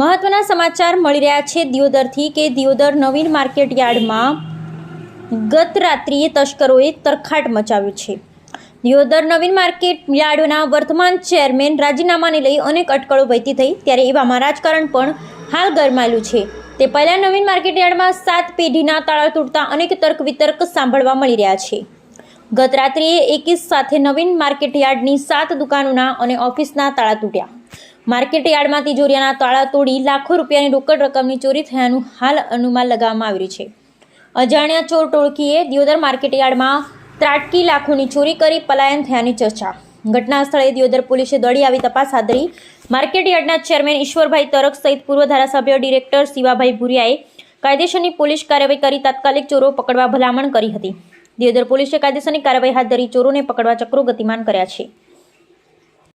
મહત્વના સમાચાર મળી રહ્યા છે દિયોદરથી કે દિયોદર નવીન માર્કેટ યાર્ડમાં ગત રાત્રિએ તસ્કરોએ તરખાટ મચાવ્યું છે. દિયોદર નવીન માર્કેટ યાર્ડના વર્તમાન ચેરમેન રાજીનામાને લઈ અનેક અટકળો વહેતી થઈ ત્યારે એવામાં રાજકારણ પણ હાલ ગરમાયેલું છે. તે પહેલાં નવીન માર્કેટ યાર્ડમાં સાત પેઢીના તાળા તૂટતા અનેક તર્ક વિતર્ક સાંભળવા મળી રહ્યા છે. ગત રાત્રિએ એકીસ સાથે નવીન માર્કેટ યાર્ડની સાત દુકાનોના અને ઓફિસના તાળા તૂટ્યા. માર્કેટ યાર્ડમાં તિજોરીયાના તાળા તોડી લાખો રૂપિયાની રોકડ રકમની ચોરી થયાનું હાલ અનુમાન લગાવવામાં આવ્યું છે. અજાણ્યા ચોર ટોળકીએ દિયોદર માર્કેટ યાર્ડમાં ત્રાટકી લાખોની ચોરી કરી પલાયન થયાની ચર્ચા. ઘટના સ્થળે દિયોદર પોલીસે દોડી આવી તપાસ હાથ ધરી માર્કેટ યાર્ડના ચેરમેન ઈશ્વરભાઈ તરક સહિત પૂર્વ ધારાસભ્ય ડિરેક્ટર શિવાભાઈ ભુરિયાએ કાયદેસરની પોલીસ કાર્યવાહી કરી તાત્કાલિક ચોરો પકડવા ભલામણ કરી હતી. દિયોદર પોલીસે કાયદેસરની કાર્યવાહી હાથ ધરી ચોરોને પકડવા ચક્રો ગતિમાન કર્યા છે.